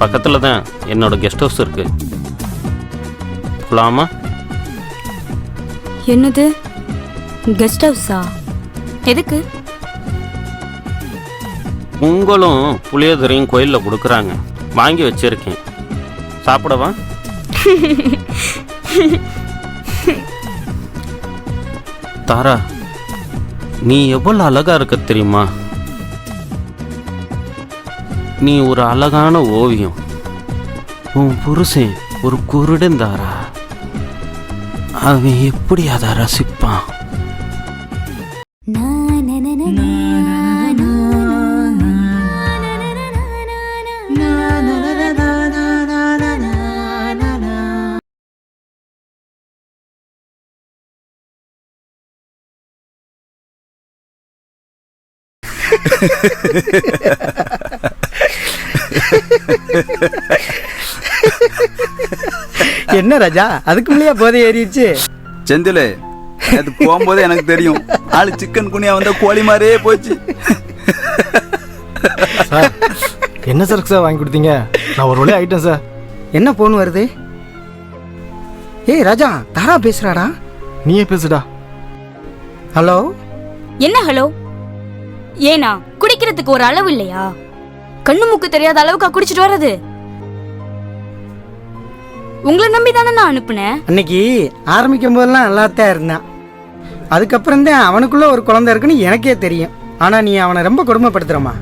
பக்கத்தில் தான் என்னோட கெஸ்ட் ஹவுஸ் இருக்கு. போலாமா? என்னது? கெஸ்ட் ஹவுஸா எதுக்கு? உங்களும் புளியோதரையும் கோயிலில் கொடுக்குறாங்க. வாங்கி வச்சிருக்கேன். சாப்பிடவா? தாரா நீ எவ்வளோ அழகா இருக்க தெரியுமா? நீ ஒரு அழகான ஓவியம். உன் புருஷன் ஒரு குருடன் தாரா அவன் எப்படி அதை ரசிப்பான்? என்ன ராஜா? அதுக்கு முன்னாடியே போதை ஏறிடுச்சு. செந்தில் அது போகும்போது எனக்கு தெரியும். ஆளு சிக்கன் குனியா வந்தா கோழி மாதிரியே போச்சு. சார் என்ன சரக்கு சார் வாங்கி கொடுத்தீங்க? நான் ஒரு வழியாக ஆயிட்டேன் சார். என்ன போன் வருது? ஏய் ராஜா தாரா பேசுறாடா. நீயே பேசுடா. ஹலோ? என்ன ஹலோ? ஏனா குடிக்கிறதுக்கு ஒரு அளவு இல்லையா? கண்ணு மூக்கு தெரியாத அளவுக்கா குடிச்சிட்டு வர்றது? உங்களை நம்பி தானே நான் அனுப்புனேன். அன்னைக்கு ஆரம்பிக்கும் போதெல்லாம் நல்லாத்தான் இருந்தான். அதுக்கப்புறம் தான் அவனுக்குள்ள ஒரு குழந்தை இருக்குன்னு எனக்கே தெரியும். ஆனா நீ அவனை ரொம்ப கொடுமைப்படுத்துறமா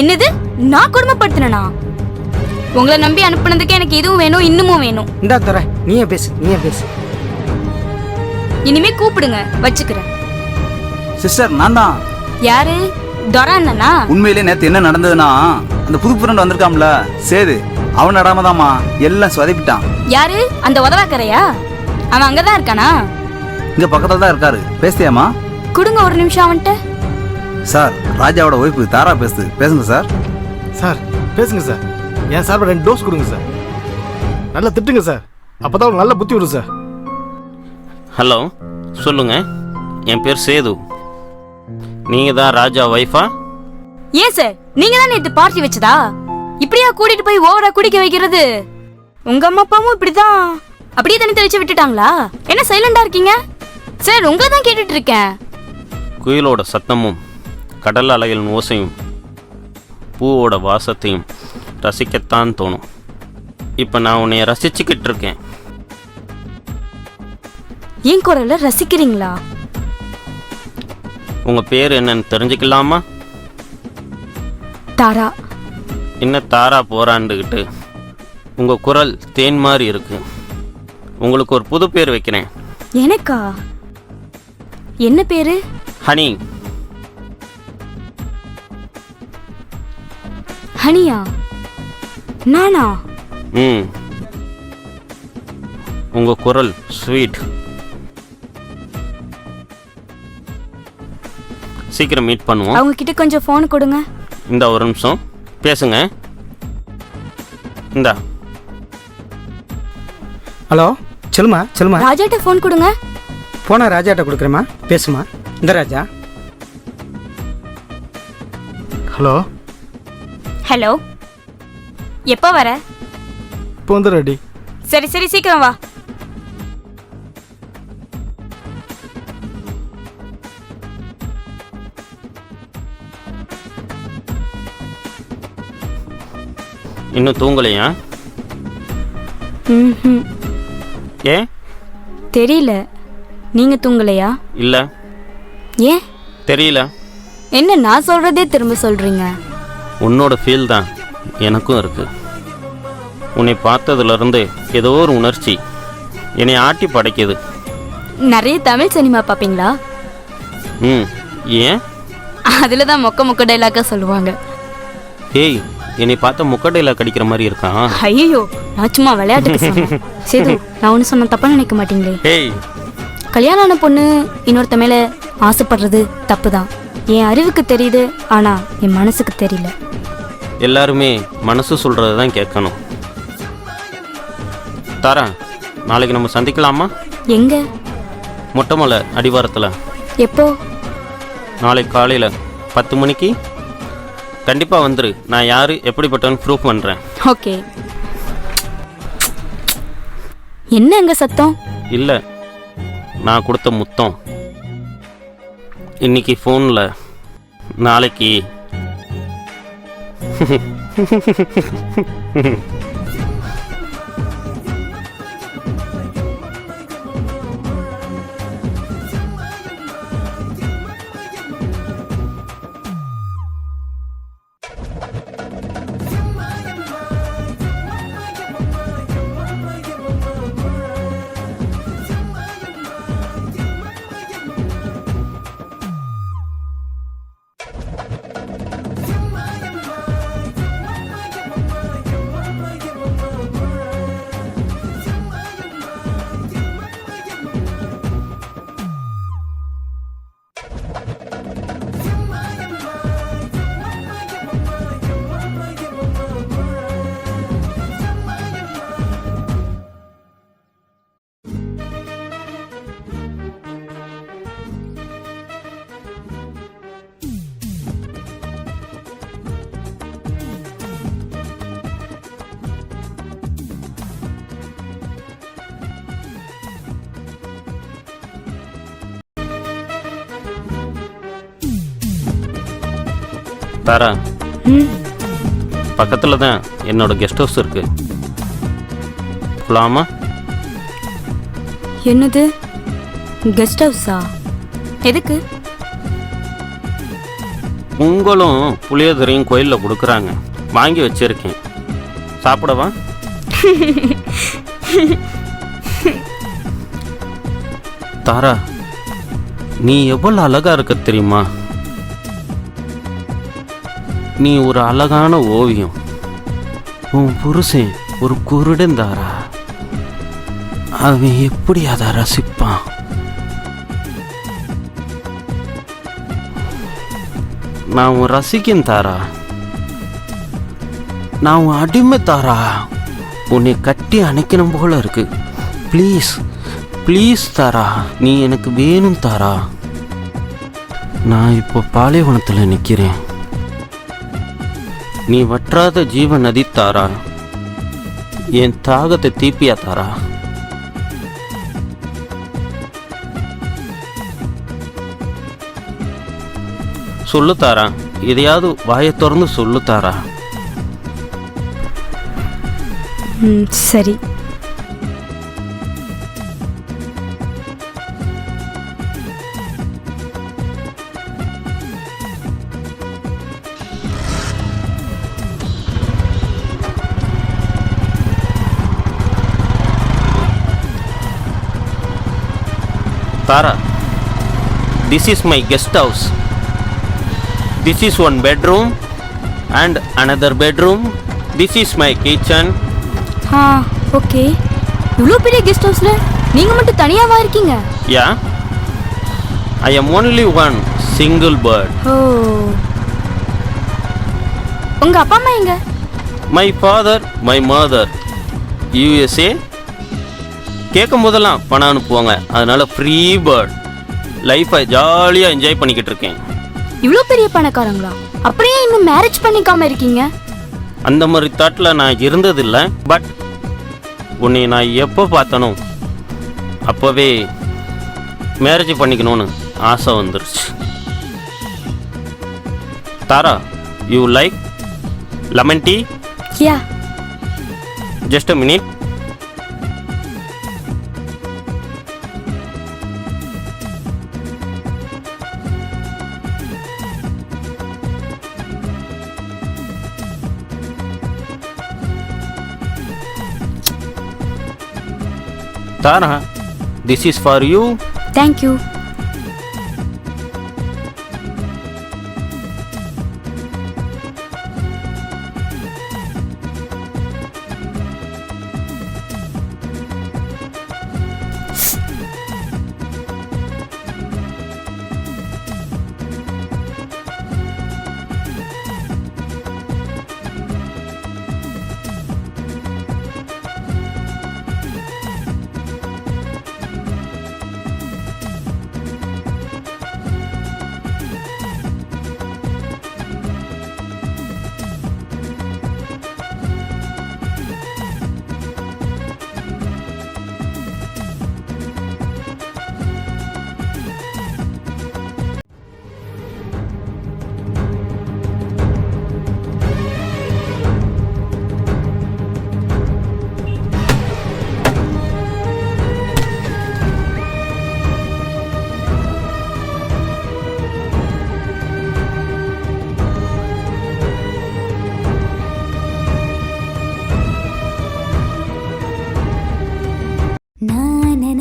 என்னது? நான் கொடுமைப்படுத்தினா உங்களை நம்பி அனுப்புனதுக்கு எனக்கு இதுவும் வேணும் இன்னமும் வேணும். இந்தா துறை நீயே பேசு நீயே பேசு. இனிமே கூப்பிடுங்க வச்சுக்கிறேன். சிஸ்டர் நான் தான் யாரு? துரை அண்ணனா? உண்மையிலே நேத்து என்ன நடந்ததுன்னா அந்த புது ஃப்ரெண்ட் வந்திருக்காம்ல சேது அவன் நடாமதாம்மா எல்லாம் சொதப்பிட்டான். யாரு? அந்த உதவாக்கரையா? அவன் அங்கதான் இருக்கானா? இங்க பக்கத்துல தான் இருக்காரு. பேசுறியாமா கொடுங்க ஒரு நிமிஷம் அவன்கிட்ட. சார் ராஜாவோட ஒய்ஃபு தாரா பேசுது பேசுங்க சார். சார் பேசுங்க சார். என் சார்பை ரெண்டு டோஸ் கொடுங்க சார். நல்லா திட்டுங்க சார். அப்போ தான் நல்ல புத்தி வரும் சார். ஹலோ சொல்லுங்க. என் பேர் சேது. நீங்கள் தான் ராஜா ஒய்ஃபா ஏன் சார் நீங்க தான் நேத்து பார்ட்டி வச்சதா? இப்படியா கூட்டிட்டு போய் ஓவரா குடிக்க வைக்கிறது? உங்க அம்மா அப்பாவும் இப்படிதான். அப்படியே தண்ணி தெளிச்சு விட்டுட்டாங்களா? என்ன சைலண்டா இருக்கீங்க? சார் உங்களை தான் கேட்டுட்டு இருக்கேன் குயிலோட சத்தமும் கடல் அலைகளின் ஓசையும் பூவோட வாசத்தையும் ரசிக்கத்தான் தோணும். இப்போ நான் உன்னை ரசிச்சுக்கிட்டு இருக்கேன் ஏன் குரல ரசிக்கிறீங்களா? உங்கள் பேர் என்னன்னு தெரிஞ்சுக்கலாமா? தாரா. என்ன தாரா போராண்டுக்கிட்டு உங்கள் குரல் தேன் மாதிரி இருக்கு. உங்களுக்கு ஒரு புது பேர் வைக்கிறேன். எனக்கா? என்ன பேரு? ஹனி. ஹனியா? நானா? ம். உங்கள் குரல் ஸ்வீட். சீக்கிரம் மீட் பண்ணுவோம். அவங்க கிட்ட கொஞ்சம் ஃபோன் கொடுங்க. இந்த ஒரு நிமிஷம். பேசுங்க. இந்தா. ஹலோ சொல்லுமா சொல்லுமா? ராஜாட்ட ஃபோன் கொடுங்க. போன ராஜாட்ட கொடுக்குறேம்மா. பேசுமா. இந்த ராஜா. ஹலோ. ஹலோ. எப்போ வர? இப்போ வந்து ரெடி சரி சரி சீக்கிரம் வா. இன்னும் தூங்கலையா? ம்ஹும். ஏன் தெரியல. நீங்க தூங்கலையா? இல்லை. ஏன் தெரியல. என்ன நான் சொல்றதே திரும்ப சொல்றீங்க? உன்னோட ஃபீல் தான் எனக்கும் இருக்கு. உன்னை பார்த்ததுலேருந்து ஏதோ ஒரு உணர்ச்சி என்னை ஆட்டி படைக்குது. நிறைய தமிழ் சினிமா பாப்பீங்களா? ம். ஏன்? அதுல தான் மொக்க மொக்க டைலாக்கா சொல்லுவாங்க. ஏய் என்னை பார்த்த முக்கடையில் கடிக்கிற மாதிரி இருக்கான் ஐயோ நான் சும்மா விளையாட்டுக்கு சொன்னேன். சேது நான் ஒன்று சொன்ன தப்பா நினைக்க மாட்டீங்களே? ஏய். கல்யாணம் ஆன பொண்ணு இன்னொருத்த மேல ஆசைப்படுறது தப்பு தான் என் அறிவுக்கு தெரியுது ஆனா என் மனசுக்கு தெரியல. எல்லாருமே மனசு சொல்கிறது தான் கேட்கணும். தாரா நாளைக்கு நம்ம சந்திக்கலாமா? எங்க? மொட்டை மலை அடிவாரத்தில். எப்போ? நாளைக்கு காலையில் பத்து மணிக்கு? கண்டிப்பாக வந்துரு. நான் யார் எப்படிப்பட்டவன் ப்ரூஃப் பண்ணுறேன் ஓகே. என்ன அங்க சத்தம்? இல்லை. நான் கொடுத்த முத்தம். இன்னைக்கு ஃபோனில் நாளைக்கு. தாரா. பக்கத்தில் தான் என்னோட கெஸ்ட் ஹவுஸ் இருக்கு. போலாமா? என்னது? கெஸ்ட் ஹவுஸா எதுக்கு? உங்களும் புளியோதரையும் கோயிலில் கொடுக்குறாங்க. வாங்கி வச்சிருக்கேன். சாப்பிடவா? தாரா நீ எவ்வளோ அழகா இருக்க தெரியுமா? நீ ஒரு அழகான ஓவியம். உன் புருஷன் ஒரு குருடன் தாரா அவன் எப்படி அதை ரசிப்பான்? நான் உன் ரசிக்கேன் தாரா நான் உன் அடிமை தாரா உன்னை கட்டி அணைக்கணும் போல இருக்கு. ப்ளீஸ் ப்ளீஸ் தாரா நீ எனக்கு வேணும் தாரா நான் இப்போ பாலைவனத்தில் நிற்கிறேன் நீ வற்றாத ஜீவ நதி தாரா என் தாகத்தை தீப்பியா தாரா சொல்லு தாரா எதையாவது வாயை திறந்து சொல்லு தாரா சரி. Tara, this is my guest house. This is one bedroom and another bedroom. This is my kitchen. ஆ ஓகே இவ்வளோ பெரிய கெஸ்ட் ஹவுஸ்ல நீங்க மட்டும் தனியாவா இருக்கீங்க Yeah, I am only one single bird. ஓ உங்க அப்பா அம்மா எங்க My father, my mother, USA. கேட்கும் போதெல்லாம் பணம் அனுப்புவாங்க. அதனால ஃப்ரீ பேர்ட் லைஃப்பை ஜாலியாக என்ஜாய் பண்ணிக்கிட்டு இருக்கேன். இவ்வளோ பெரிய பணக்காரங்களா? அப்படியே இன்னும் மேரேஜ் பண்ணிக்காம இருக்கீங்க? அந்த மாதிரி தாட்டில் நான் இருந்ததில்லை. பட் உன்னை நான் எப்போ பார்த்தனோ அப்போவே மேரேஜ் பண்ணிக்கணும்னு ஆசை வந்துருச்சு. Tara you like lemon tea yeah just a minute Sana this is for you thank you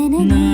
Na na.